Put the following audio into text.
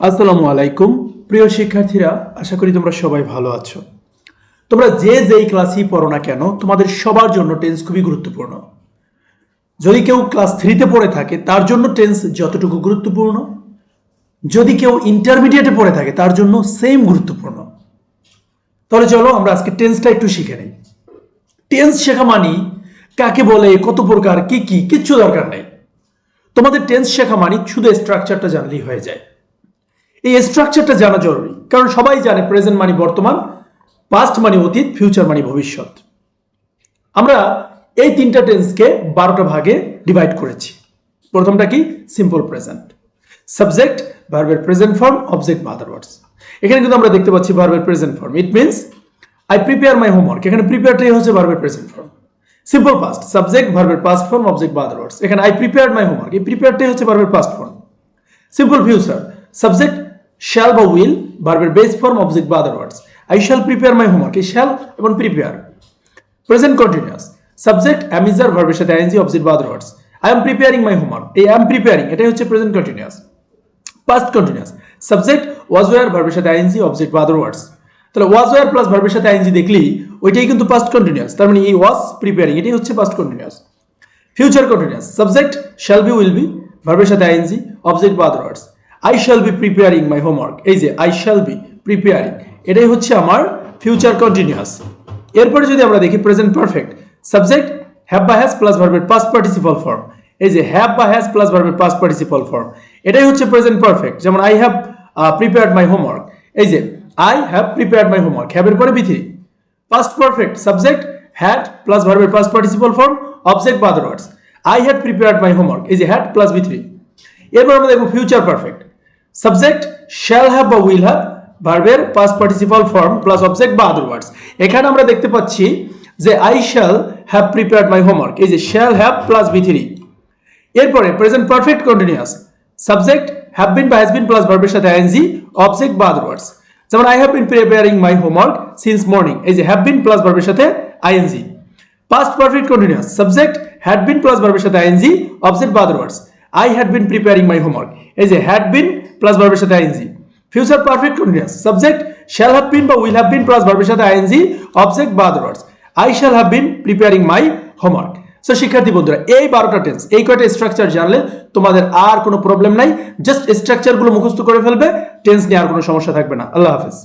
আসসালামু আলাইকুম। প্রিয় শিক্ষার্থীরা, আশা করি তোমরা সবাই ভালো আছো। তোমরা যে যেই ক্লাসই পড়ো না কেন, তোমাদের সবার জন্য টেন্স খুবই গুরুত্বপূর্ণ। যদি কেউ ক্লাস থ্রিতে পড়ে থাকে, তার জন্য টেন্স যতটুকু গুরুত্বপূর্ণ। যদি কেউ ইন্টারমিডিয়েটে পড়ে থাকে, তার জন্য সেম গুরুত্বপূর্ণ। তাহলে চলো আমরা আজকে টেন্সটা একটু শিখে নিই। টেন্স শেখা মানি কাকে বলে, কত প্রকার, কি কি, কিচ্ছু দরকার নেই। তোমাদের টেন্স শেখা মানি শুধু স্ট্রাকচারটা জানলেই হয়ে যায়। এই স্ট্রাকচারটা জানা জরুরি। কারণ সবাই জানে প্রেজেন্ট মানি বর্তমান পাস্ট মানি অতীত ফিউচার মানি ভবিষ্যৎ। আমরা এই তিনটা টেন্সকে বারোটা ভাগে ডিভাইড করেছি। প্রথমটা কি? সিম্পল প্রেজেন্ট সাবজেক্ট ভার্বের প্রেজেন্ট ফর্ম অবজেক্ট বা আদার ওয়ার্ডস এখানে কিন্তু আমরা দেখতে পাচ্ছি ভার্বের present form it means I prepare my homework এখানে প্রিপেয়ারটাই হচ্ছে ভার্বের present form simple past subject ভার্বের পাস্ট ফর্ম অবজেক্ট বা আদার ওয়ার্ডস এখানে আই প্রিপেয়ার মাই হোমওয়ার্ক এই প্রিপেয়ারটাই হচ্ছে ভার্বের past form simple future subject shall বা উইল ভার্বের বেস ফর্ম অবজেক্ট বা other words I shall prepare my homework এই শ্যাল এবং prepare present continuous subject am is are ভার্বের সাথে আইএনজি অবজেক্ট বা other words I am preparing my homework এই am preparing এটাই হচ্ছে present continuous past continuous subject was were ভার্বের সাথে আইএনজি অবজেক্ট বা আদার ওয়ার্ডস তাহলে ওয়াজ ওয়ার প্লাস ভার্বের সাথে আইএনজি দেখলেই ওইটাই কিন্তু পাস্ট কন্টিনিউয়াস তার মানে এই ওয়াজ প্রিপেয়ারিং এটাই হচ্ছে past continuous future continuous subject shall be will be ভার্বের সাথে আইএনজি অবজেক্ট বা other words I shall be preparing my homework এই যে আই শ্যাল বি প্রিপেয়ারিং এটাই হচ্ছে আমার ফিউচার কন্টিনিউয়াস এরপরে যদি আমরা দেখি প্রেজেন্ট পারফেক্ট সাবজেক্ট হ্যাভ বা হ্যাজ প্লাস ভার্বের পাস্ট পার্টিসিপাল ফর্ম এই যে হ্যাভ বা হ্যাজ প্লাস ভার্বের পাস্ট পার্টিসিপাল ফর্ম এটাই হচ্ছে প্রেজেন্ট পারফেক্ট যেমন I have prepared my homework এই যে I have prepared my homework হ্যাভের পরে Bithi past perfect subject had plus ভার্বের পাস্ট পার্টিসিপাল ফর্ম অবজেক্ট বা other words I had prepared my homework এই যে হ্যাড প্লাস বি থ্রি এরপর আমরা দেখব future perfect subject shall have বা উইল হ্যাভ ভার্বের past participle form plus object বা আদার ওয়ার্ডস এখানে আমরা দেখতে পাচ্ছি যে I shall have prepared my homework এই যে shall have plus V three এরপরে present perfect continuous subject have been বা হ্যাজ বিন প্লাস ভার্বের সাথে আইএনজি অবজেক্ট বা আদার ওয়ার্ডস যেমন I have been preparing my homework since morning এই যে হ্যাভ বিন প্লাস ভার্বের সাথে ING past perfect continuous subject had been plus ভার্বের সাথে আইএনজি অবজেক্ট বা other words I had been preparing my homework এই যে হ্যাড বিন প্লাস ভার্বের সাথে ING future perfect continuous subject shall have been বা উইল হ্যাভ বিন প্লাস ভার্বের সাথে আইএনজি অবজেক্ট বা other words I shall have been preparing my homework so শিক্ষার্থী বন্ধুরা, এই বারোটা টেন্স এই কয়টা স্ট্রাকচার জানলে তোমাদের আর কোনো প্রবলেম নাই জাস্ট স্ট্রাকচারগুলো মুখস্থ করে ফেলবে টেন্স নিয়ে আর কোনো সমস্যা থাকবে না। আল্লাহ হাফেজ।